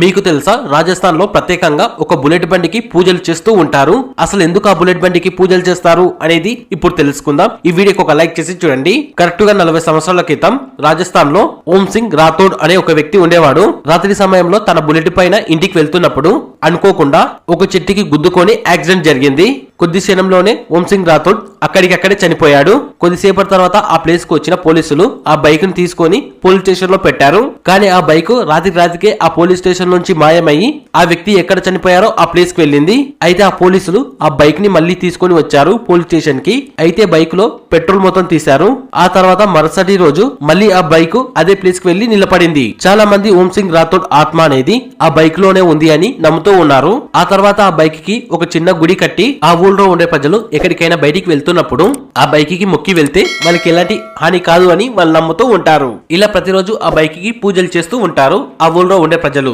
మీకు తెలుసా? రాజస్థాన్లో ప్రత్యేకంగా ఒక బుల్లెట్ బండికి పూజలు చేస్తూ ఉంటారు. అసలు ఎందుకు ఆ బుల్లెట్ బండికి పూజలు చేస్తారు అనేది ఇప్పుడు తెలుసుకుందాం. ఈ వీడియోకి ఒక లైక్ చేసి చూడండి. కరెక్ట్గా నలభై సంవత్సరాల క్రితం రాజస్థాన్లో ఓం సింగ్ రాథోడ్ అనే ఒక వ్యక్తి ఉండేవాడు. రాత్రి సమయంలో తన బుల్లెట్ పైన ఇంటికి వెళ్తున్నప్పుడు అనుకోకుండా ఒక చెట్టుకి గుద్దుకొని యాక్సిడెంట్ జరిగింది. కొద్ది క్షణంలోనే ఓం సింగ్ రాథోడ్ అక్కడికక్కడే చనిపోయాడు. కొద్దిసేపటి తర్వాత ఆ ప్లేస్కు వచ్చిన పోలీసులు ఆ బైక్ను తీసుకొని పోలీస్ స్టేషన్లో పెట్టారు. కానీ ఆ బైక్ రాత్రి రాత్రికే ఆ పోలీస్ స్టేషన్ నుంచి మాయమయ్యి ఆ వ్యక్తి ఎక్కడ చనిపోయారో ఆ ప్లేస్కు వెళ్ళింది. అయితే ఆ పోలీసులు ఆ బైక్ని మళ్ళీ తీసుకొని వచ్చారు పోలీస్ స్టేషన్కి అయితే బైక్లో పెట్రోల్ మొత్తం తీశారు. ఆ తర్వాత మరుసటి రోజు మళ్ళీ ఆ బైక్ అదే ప్లేస్కి వెళ్ళి నిలబడింది. చాలా మంది ఓం సింగ్ రాథోడ్ ఆత్మ అనేది ఆ బైక్లోనే ఉంది అని నమ్ముతూ ఉన్నారు. ఆ తర్వాత ఆ బైక్కి ఒక చిన్న గుడి కట్టి ఆ ఊళ్ళో ఉండే ప్రజలు ఎక్కడికైనా బయటికి వెళ్తూ వెళ్తున్నప్పుడు ఆ బైక్కి మొక్కి వెళ్తే వాళ్ళకి ఎలాంటి హాని కాదు అని వాళ్ళు నమ్ముతూ ఉంటారు. ఇలా ప్రతిరోజు ఆ బైక్కి పూజలు చేస్తూ ఉంటారు ఆ ఊళ్ళో ఉండే ప్రజలు.